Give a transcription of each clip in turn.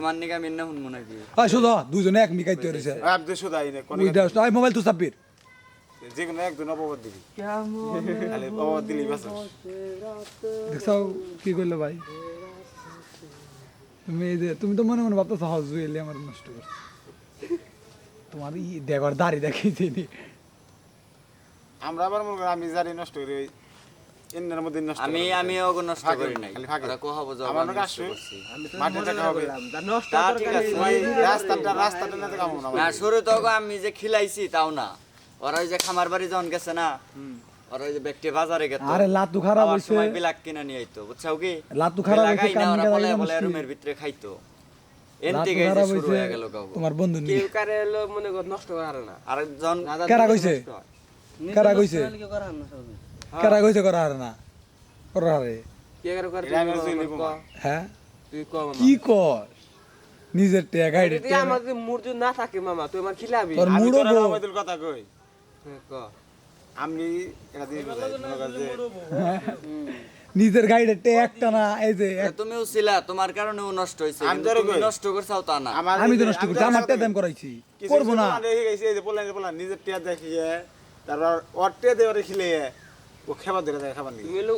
তোমার নিকা মিন্না হুন কি শুধু দুজনে এক মিকাইতে রয়েছে আপ দে শুধু আইনে কোন উইটা আয় মোবাইল তো সাব্বির। যে কোনো একজন অপবাদ দিবি। খালি অপবাদ দিলি বাস। দেখছ কি করল ভাই? তুমি এই যে তুমি তো মনে মনে ভাবতেছো হাউস জুয়েলি আমার নষ্ট করছে। তোমার ই দেখর দাড়ি নি। আমরা আবার মনে করি আমি জানি নষ্ট করি ওই মধ্যে নষ্ট আমি আমি ওগো নষ্ট করি নাই। ওরা কোহাবো যে আমার নষ্ট করছি। মাঠে টাকা হবে। তা ঠিক আছে। রাস্তাটা রাস্তাটা না দেখাবো না না শুরু তো আমি যে খিলাইছি তাও না। ওরা ওই যে খামার বাড়ি যখন গেছে না ওরা ওই যে ব্যক্তি বাজারে গেত আরে লাতু খারাপ হইছে। সময় বিলাক কিনে নিয়ে আইতো বুঝছাও কি? লাতু খারাপ বিলাক হইছে আইনা কাম বলে বলে রুমের ভিতরে খাইতো। হয়ে তোমার বন্ধু কেউ কারে মনে কর নষ্ট করে না। আর কারা কইছে? কারা কইছে? কারা কইছে করা হারে না? করা হারে। হ্যাঁ? কি কর নিজের টেয়া গাইডে যদি আমার যদি মুরজু না থাকে মামা তুই আমার খিলাবি? তোর মুড়ো। কথা কই। হ্যাঁ, ক। আমি এটা দিয়ে নিজের একটা না এই যে তুমিও ছিলা তোমার কারণে ও নষ্ট হইছে। আমি। নষ্ট করছাও তা না। আমি তো নষ্ট করছি আমার টেদাম করাইছি। করব না। এই যে বললেন যে বললেন নিজের টিয়া দেখিয়ে তারপর ওর টিয়া দিয়ে খিলে ও খাবার ধরে দেয় খাবার নিয়ে। তুমি হলো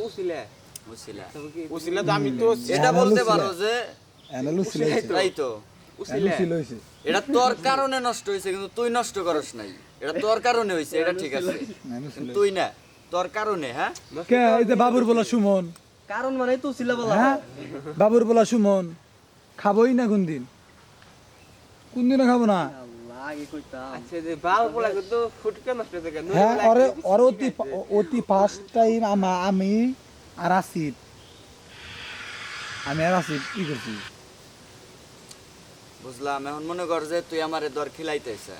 তবে কি উচিলে তো আমি তো এটা বলতে পারো যে এনে লুচি তাই তো লইছে এটা তোর কারণে নষ্ট হয়েছে কিন্তু তুই নষ্ট করস নাই। এটা তোর কারণে হয়েছে এটা ঠিক আছে। তুই না তোর কারণে হ্যাঁ? কে? এই যে বাবুর বলা সুমন। কারণ মানে তো ছিল বলা হ্যাঁ? বাবুর বলা সুমন। খাবোই না কোন দিন কোন দিনও খাব না। হয়ে গেল হ্যাঁ ওরে ওর অতি অতি ফার্স্ট টাইম আমা আমি আর আসিফ। আমি আর আসিফ কি করছি। বুঝলাম এখন মনে কর যে তুই আমারে দর খিলাইতেছে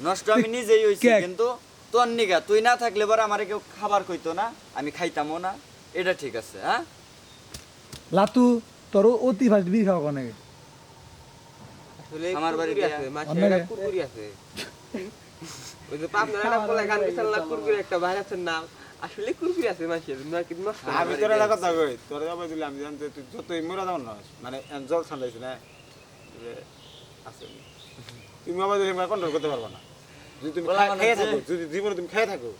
নষ্ট আমি নিজেই হইছি কিন্তু তোর নিগা তুই না থাকলে পরে আমারে কেউ খাবার কইতো না আমি খাইতামও না এটা ঠিক আছে হ্যাঁ? লাতু তোর অতি ফার্স্ট বি খাওয়া আমার বাড়ি আছে মাছের? একটা কুরকুরি আছে। ওই যে পাপনার একটা পোলা গান গেছিল না কুরকুরি একটা বাইরে আছে নাম আসলে কুরকুরি আছে মাছের না কি নষ্ট আমি তোর একটা কথা কই তোর অবৈধ দিলে আমি জানতে তুই যতই মরা দাও না মানে জল ঠান্ডাইছে না যে আছে। তুমি দিলে কন্ট্রোল করতে পারবা না। যদি তুমি বলা খাই- মানে খেয়ে থাকো যদি জীবনে তুমি খেয়ে থাকো